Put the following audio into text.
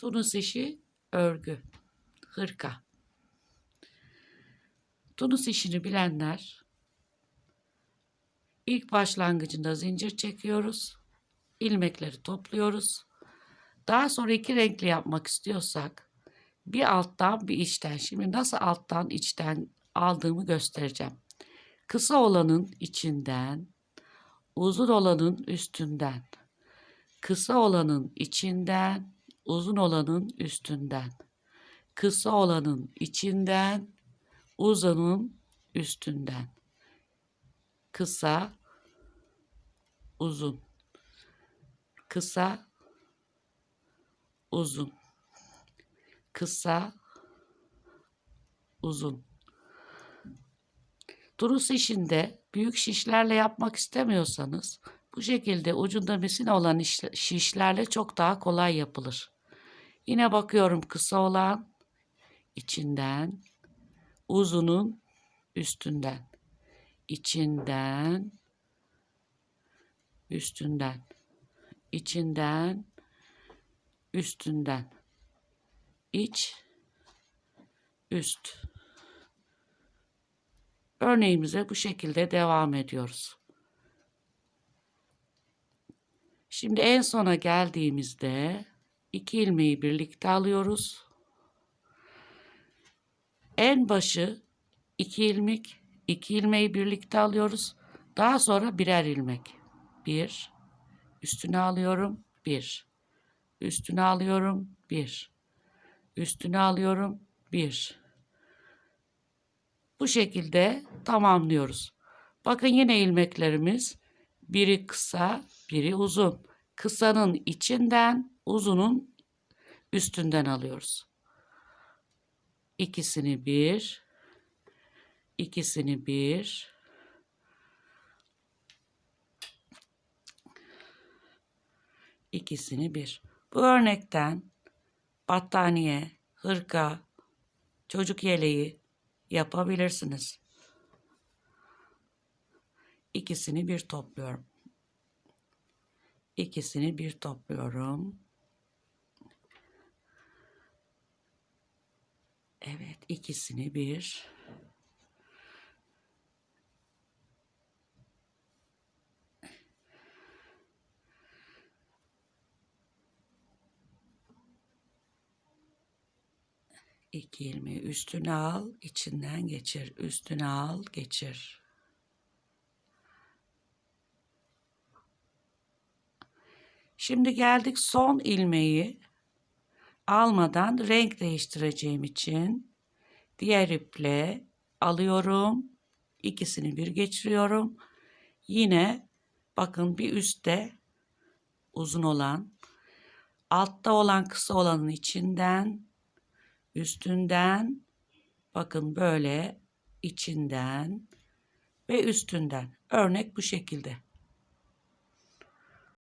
Tunus işi örgü, hırka. Tunus işini bilenler ilk başlangıcında zincir çekiyoruz. ilmekleri topluyoruz. Daha sonra iki renkli yapmak istiyorsak bir alttan bir içten. Şimdi nasıl alttan içten aldığımı göstereceğim. Kısa olanın içinden, uzun olanın üstünden. Kısa olanın içinden, uzun olanın üstünden. Kısa olanın içinden, uzunun üstünden. Kısa, uzun. Kısa, uzun. Kısa, uzun. Durus işinde büyük şişlerle yapmak istemiyorsanız bu şekilde ucunda misine olan iş- şişlerle çok daha kolay yapılır. Yine bakıyorum kısa olan içinden, uzunun üstünden, içinden, üstünden, içinden, üstünden, iç, üst. Örneğimize bu şekilde devam ediyoruz. Şimdi en sona geldiğimizde iki ilmeği birlikte alıyoruz. En başı iki ilmek, iki ilmeği birlikte alıyoruz. Daha sonra birer ilmek. Bir, üstüne alıyorum, bir. Üstüne alıyorum, bir. Üstüne alıyorum, bir. Bu şekilde tamamlıyoruz. Bakın yine ilmeklerimiz biri kısa, biri uzun. Kısanın içinden, uzunun üstünden alıyoruz. İkisini bir, ikisini bir, ikisini bir. Bu örnekten battaniye, hırka, çocuk yeleği yapabilirsiniz. İkisini bir topluyorum. İkisini bir topluyorum. Evet, ikisini bir. İki ilmeği üstüne al, içinden geçir. Üstüne al, geçir. Şimdi geldik son ilmeği almadan renk değiştireceğim için diğer iple alıyorum. İkisini bir geçiriyorum. Yine bakın bir üstte uzun olan, altta olan kısa olanın içinden, üstünden, bakın böyle içinden ve üstünden. Örnek bu şekilde.